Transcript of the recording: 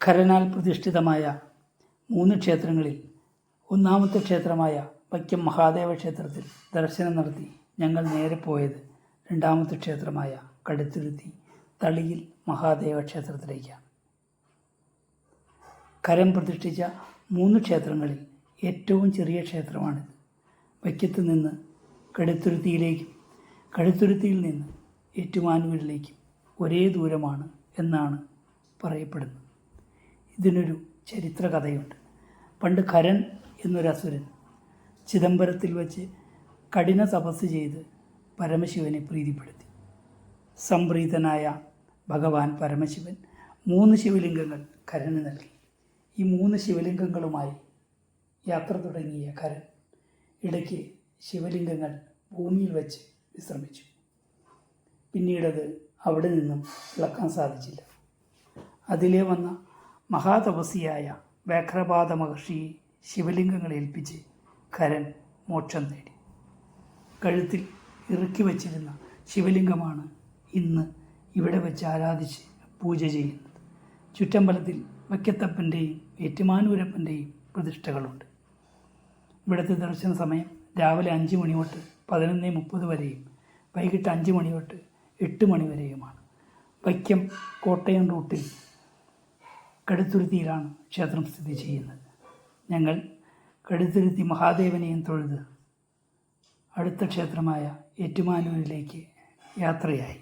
ഖരനാൽ പ്രതിഷ്ഠിതമായ മൂന്ന് ക്ഷേത്രങ്ങളിൽ ഒന്നാമത്തെ ക്ഷേത്രമായ വൈക്കം മഹാദേവ ക്ഷേത്രത്തിൽ ദർശനം നടത്തി ഞങ്ങൾ നേരെ പോയത് രണ്ടാമത്തെ ക്ഷേത്രമായ കടുത്തുരുത്തി തളിയിൽ മഹാദേവ ക്ഷേത്രത്തിലേക്കാണ്. കരം പ്രതിഷ്ഠിച്ച മൂന്ന് ക്ഷേത്രങ്ങളിൽ ഏറ്റവും ചെറിയ ക്ഷേത്രമാണിത്. വൈക്കത്ത് നിന്ന് കടുത്തുരുത്തിയിലേക്കും കടുത്തുരുത്തിയിൽ നിന്ന് ഏറ്റുമാനൂരിലേക്കും ഒരേ ദൂരമാണ് എന്നാണ് പറയപ്പെടുന്നത്. ഇതിനൊരു ചരിത്ര കഥയുണ്ട് പണ്ട് കരൻ എന്നൊരു അസുരൻ ചിദംബരത്തിൽ വച്ച് കഠിന തപസ് ചെയ്ത് പരമശിവനെ പ്രീതിപ്പെടുത്തി. സംപ്രീതനായ ഭഗവാൻ പരമശിവൻ മൂന്ന് ശിവലിംഗങ്ങൾ കരന് നൽകി. ഈ മൂന്ന് ശിവലിംഗങ്ങളുമായി യാത്ര തുടങ്ങിയ കരൻ ഇടയ്ക്ക് ശിവലിംഗങ്ങൾ ഭൂമിയിൽ വച്ച് വിശ്രമിച്ചു. പിന്നീടത് അവിടെ നിന്നും ഇളക്കാൻ സാധിച്ചില്ല. അതിലെ വന്ന മഹാതപസ്വിയായ വ്യാഘ്രപാദ മഹർഷിയെ ശിവലിംഗങ്ങൾ ഏൽപ്പിച്ച് കരൻ മോക്ഷം നേടി. കഴുത്തിൽ ഇറുക്കി വച്ചിരുന്ന ശിവലിംഗമാണ് ഇന്ന് ഇവിടെ വെച്ച് ആരാധിച്ച് പൂജ ചെയ്യുന്നത്. ചുറ്റമ്പലത്തിൽ വയ്ക്കത്തപ്പന്റെയും ഏറ്റുമാനൂരപ്പന്റെയും പ്രതിഷ്ഠകളുണ്ട്. ഇവിടുത്തെ ദർശന സമയം രാവിലെ അഞ്ച് മണി തൊട്ട് പതിനൊന്ന് മുപ്പത് വരെയും വൈകിട്ട് അഞ്ച് മണി തൊട്ട് എട്ട് മണി വരെയുമാണ്. വൈക്കം കോട്ടയം റൂട്ടിൽ കടുത്തുരുത്തിയിലാണ് ക്ഷേത്രം സ്ഥിതി ചെയ്യുന്നത്. ഞങ്ങൾ കടുത്തുരുത്തി മഹാദേവനെയും തൊഴുത് അടുത്ത ക്ഷേത്രമായ ഏറ്റുമാനൂരിലേക്ക് യാത്രയായി.